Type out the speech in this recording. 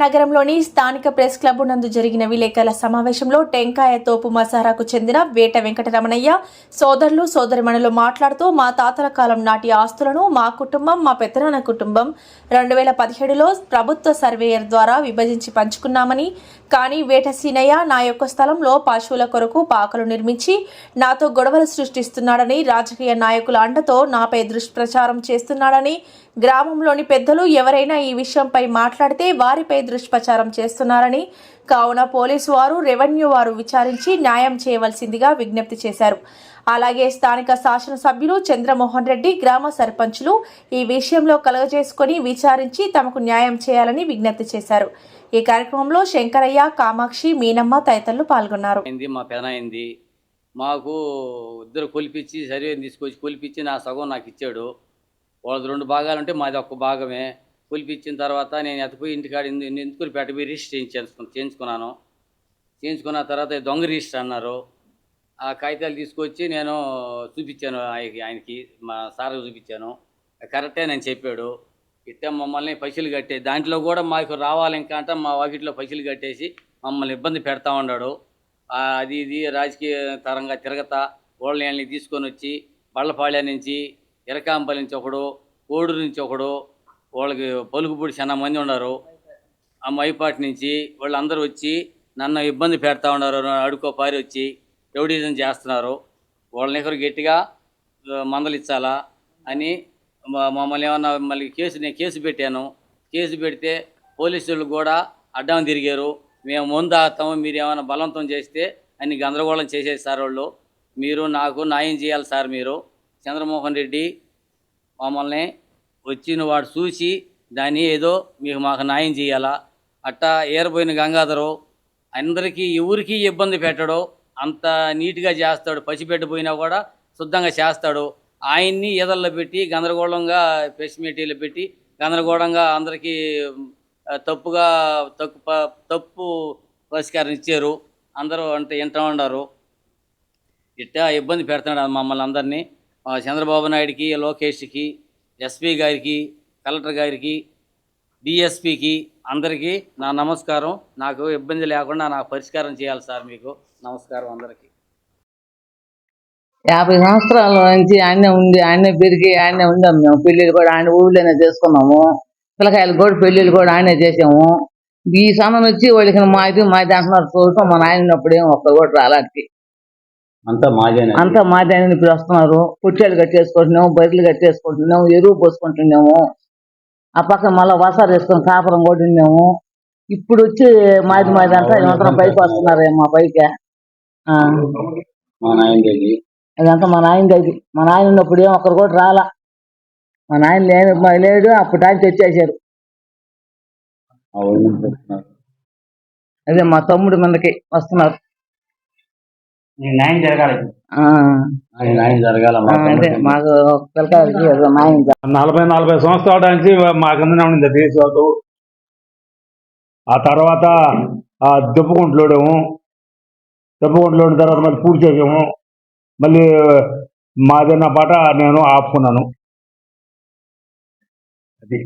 నగరంలోని స్థానిక press club నందు జరిగిన విలేకరుల సమావేశంలో టెంకాయ తోపు మసారాకు చెందిన వేట వెంకటరమణయ్య సోదరులు సోదరిమణులు మాట్లాడుతూ మా తాతల కాలం నాటి ఆస్తులను మా కుటుంబం మా పెద్దనాన్న కుటుంబం రెండు వేల పదిహేడులో ప్రభుత్వ సర్వేయర్ ద్వారా విభజించి పంచుకున్నామని కానీ వేట సీనయ్య నా యొక్క స్థలంలో పశువుల కొరకు పాకలు నిర్మించి నాతో గొడవలు సృష్టిస్తున్నాడని రాజకీయ నాయకుల అండతో నాపై దుష్ప్రచారం చేస్తున్నాడని గ్రామంలోని పెద్దలు ఎవరైనా ఈ విషయంపై మాట్లాడితే వారిపై దుష్ప్రచారం చేస్తున్నారని కావున పోలీసు వారు రెవెన్యూ వారు విచారించి న్యాయం చేయవలసిందిగా విజ్ఞప్తి చేశారు. అలాగే స్థానిక శాసనసభ్యులు చంద్రమోహన్ రెడ్డి గ్రామ సర్పంచులు ఈ విషయంలో కలగజేసుకొని విచారించి తమకు న్యాయం చేయాలని విజ్ఞప్తి చేశారు. ఈ కార్యక్రమంలో శంకరయ్య కామాక్షి మీనమ్మ తదితరులు పాల్గొన్నారు. మా మాకు ఇద్దరు కొలిపించి సర్వే తీసుకొచ్చి కొలిపించి నా సగం నాకు ఇచ్చాడు. వాళ్ళది రెండు భాగాలు ఉంటే మాది ఒక్క భాగమే. పిలిపించిన తర్వాత నేను ఎత్తపోయి ఇంటికాడ ఎందుకు పెట్టబోయి రిజిస్టర్ చేయించుకు చేయించుకున్నాను. చేయించుకున్న తర్వాత దొంగ రిజిస్టర్ అన్నారు. ఆ కాగితాలు తీసుకొచ్చి నేను చూపించాను ఆయనకి ఆయనకి మా సార్కి చూపించాను. కరెక్టే నేను చెప్పాడు. ఇట్టే మమ్మల్ని పైసలు కట్టే దాంట్లో కూడా మాకు రావాలి ఇంకా అంటే మా వాకిట్లో పైసలు కట్టేసి మమ్మల్ని ఇబ్బంది పెడతా ఉన్నాడు. అది ఇది రాజకీయ తరంగా తిరగతా ఓళ్ళని తీసుకొని వచ్చి బళ్ళపాళ్య నుంచి ఇరకాంపల్లి నుంచి ఒకడు కోడూరు నుంచి ఒకడు వాళ్ళకి పలుకుపూడి చాలా మంది ఉన్నారు. ఆ మైపాటి నుంచి వాళ్ళందరూ వచ్చి నన్ను ఇబ్బంది పెడతా ఉన్నారు అడుకో పారి వచ్చి రౌడీజం చేస్తున్నారు. వాళ్ళని ఎక్కరు గట్టిగా మందలిచ్చాలా అని మమ్మల్ని ఏమన్నా మళ్ళీ కేసు నేను కేసు పెట్టాను. కేసు పెడితే పోలీసులు కూడా అడ్డం తిరిగారు. మేము ముందు ఆస్తాము మీరు ఏమైనా బలవంతం చేస్తే అన్ని గందరగోళం చేసేది సార్ వాళ్ళు. మీరు నాకు న్యాయం చేయాలి సార్ మీరు. చంద్రమోహన్ రెడ్డి మమ్మల్ని వచ్చిన వాడు చూసి దాన్ని ఏదో మీకు మాకు న్యాయం చేయాలా? అట్టా ఏరబోయిన గంగాధరు అందరికీ ఎవరికి ఇబ్బంది పెట్టడు అంత నీట్గా చేస్తాడు పసిపెట్టిపోయినా కూడా శుద్ధంగా చేస్తాడు. ఆయన్ని ఎదల్లో పెట్టి గందరగోళంగా ప్రెస్ పెట్టి గందరగోళంగా అందరికీ తప్పుగా తప్పు తప్పు పరిష్కారం ఇచ్చారు. అందరూ అంటే వింటూ ఉన్నారు. ఇట్టా ఇబ్బంది పెడుతున్నాడు మమ్మల్ని అందరినీ. చంద్రబాబు నాయుడికి లోకేష్కి ఎస్పీ గారికి కలెక్టర్ గారికి డిఎస్పికి అందరికీ నా నమస్కారం. నాకు ఇబ్బంది లేకుండా నాకు పరిష్కారం చేయాలి సార్ మీకు. నమస్కారం అందరికీ. యాభై సంవత్సరాల నుంచి ఆయనే ఉంది ఆయనే పెరిగి ఆయనే ఉందాం మేము. పెళ్ళిళ్ళు కూడా ఆయన ఊళ్ళోనే చేసుకున్నాము. పిల్లకాయలు కూడా పెళ్ళిళ్ళు కూడా ఆయనే చేసాము. ఈ సమయం వచ్చి వాళ్ళకి మాది మాది అంటున్నారు. చూడటం మా నాయనప్పుడేం ఏం ఒక్క కూడా రాలాడికి అంతా మాది అని ఇప్పుడు వస్తున్నారు. పుట్టేలు కట్టేసుకుంటున్నాము బర్రెలు కట్టేసుకుంటున్నాము ఎరువు పోసుకుంటున్నాము. ఆ పక్క మళ్ళీ వసారు వేసుకొని కాపురం కూడా ఉన్నాము ఇప్పుడు వచ్చి మాది మాది అంతా మాత్రం పైకి వస్తున్నారు మా పైకి. ఆ. మా నాయన అదంతా మా నాయన దగ్గర మా నాయన ఉన్నప్పుడు ఏం ఒక్కరు కూడా రాలా. మా నాయన లేని లేడు అప్పుడు ఆయన తెచ్చేసారు అదే మా తమ్ముడు మందకి వస్తున్నారు. న్యాయం జరగాలి. న్యాయం మాకు న్యాయం. నలభై నలభై సంవత్సరాల నుంచి మా కిందనే ఉండింది టీ చోటు ఆ తర్వాత ఆ దుప్పుకుంట్లోడేము దుప్పుకుంట్లోడిన తర్వాత మళ్ళీ పూర్తి చేసాము. మళ్ళీ మాదన్న పాట నేను ఆపుకున్నాను. అది.